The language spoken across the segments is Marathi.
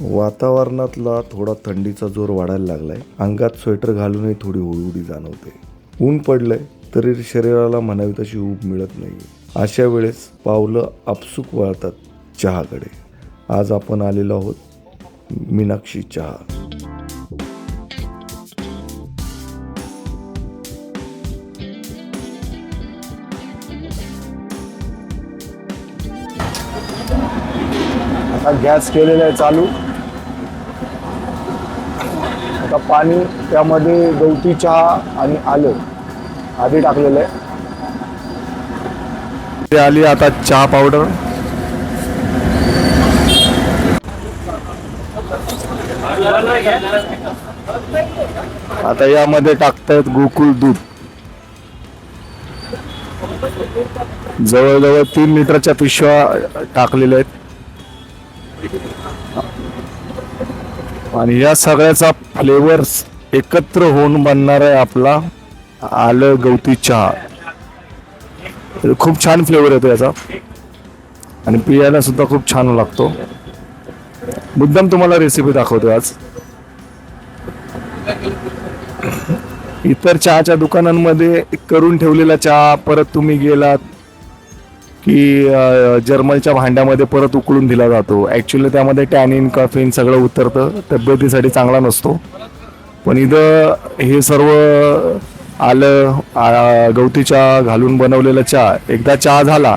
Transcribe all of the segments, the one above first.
वातावरणातला थोडा थंडीचा जोर वाढायला लागलाय. अंगात स्वेटर घालूनही थोडी हुळहुडी जाणवते. ऊन पडलंय तरी शरीराला म्हणावी तशी ऊब मिळत नाही अशा वेळेस पावलं आपसूक वळतात चहाकडे. आज आपण आलेलो आहोत मीनाक्षी चहा. आता गॅस केलेला आहे चालू. का पाणी त्यामध्ये गवती चहा आणि आलं आधी टाकलेलं आहे. ते आली आता चहा पावडर. आता यामध्ये टाकतायत गोकुळ दूध. जवळजवळ तीन लिटरच्या पिशव्या टाकलेल्या आहेत. आणि या सगळ्याचा फ्लेवर्स एकत्र होऊन बनणार आहे आपला आलं गवती चहा. खूप छान फ्लेवर येतो याचा. आणि पियाला सुद्धा खूप छान लागतो. मुद्दाम तुम्हाला रेसिपी दाखवतो आज. इतर चहाच्या दुकानांमध्ये करून ठेवलेला चहा परत तुम्ही गेलात की जर्मलच्या भांड्यामध्ये परत उकळून दिला जातो. ॲक्च्युली त्यामध्ये टॅनिन कॉफीन सगळं उतरतं. तब्येतीसाठी चांगला नसतो. पण इथं हे सर्व आलं गवती चहा घालून बनवलेला चहा. एकदा चहा झाला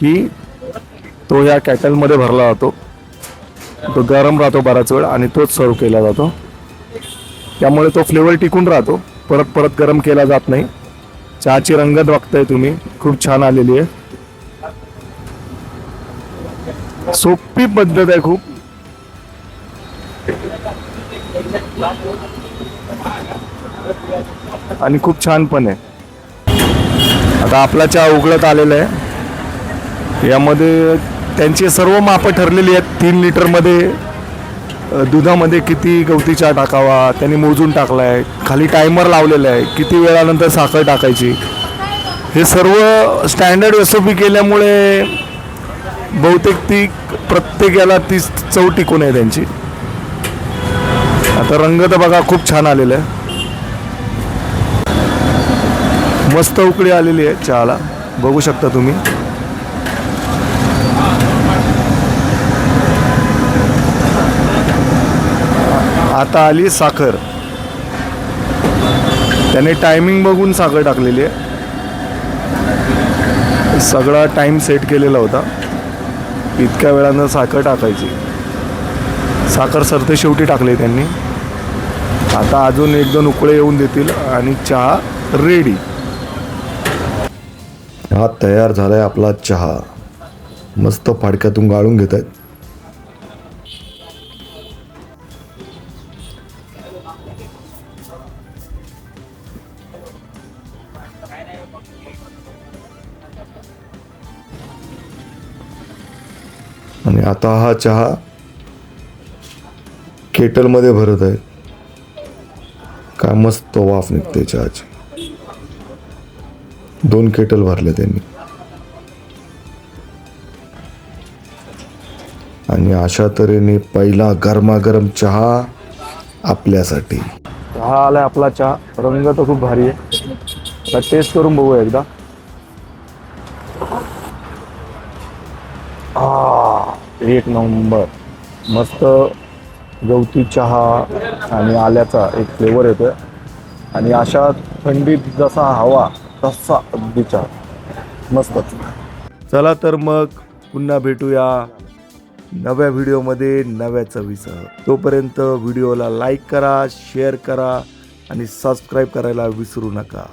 की तो या कॅटलमध्ये भरला जातो. तो गरम राहतो बराच वेळ आणि तोच सर्व केला जातो. त्यामुळे तो फ्लेवर टिकून राहतो. परत परत गरम केला जात नाही. चहाची रंगत बघताय तुम्ही. खूप छान आलेली आहे. सोपी पद्धत आहे खूप. आणि खूप छान पण आहे. आता आपला चहा उघडत आलेला आहे. यामध्ये त्यांची सर्व मापं ठरलेली आहेत. तीन लिटरमध्ये दुधामध्ये किती गवती चहा टाकावा त्यांनी मोजून टाकला आहे खाली टायमर लावलेला आहे. किती वेळानंतर साखर टाकायची. हे सर्व स्टँडर्ड एस ओ पी केल्यामुळे बहुतेक ती प्रत्येकाला तीच ती चव टिकून आहे त्यांची. आता रंग तर बघा खूप छान आलेला आहे. मस्त उकळी आलेली आहे चहाला. बघू शकता तुम्ही. आता आली साखर. त्याने टायमिंग बघून साखर टाकलेली आहे. सगळा टाइम सेट केलेला होता. इतक्या वेळानं साखर टाकायची. साखर सरते शेवटी टाकले त्यांनी. आता अजून एक दोन उकळे येऊन देतील आणि चहा रेडी हा तयार झाला आहे आपला चहा. मस्त फाडक्यातून गाळून घेत आहेत आणि आता हा चहा केटलमध्ये भरत आहे. काय मस्त वाफ निघते चहाची. दोन केटल भरले त्यांनी. आणि अशा तऱ्हेने पहिला गरमागरम चहा आपल्यासाठी. चहा आलाय आपला चहा. रंग तर खूप भारी आहे. टेस्ट करून बघूया एकदा. एक नंबर. मस्त गवती चहा आणि आल्याचा एक फ्लेवर येतोय. आणि अशा थंडीत जसा हवा तसा अगदी चहा. मस्तच. चला तर मग पुन्हा भेटूया नव्या व्हिडिओमध्ये नव्या चवीसह. तोपर्यंत व्हिडिओला लाईक करा शेअर करा आणि सबस्क्राईब करायला विसरू नका.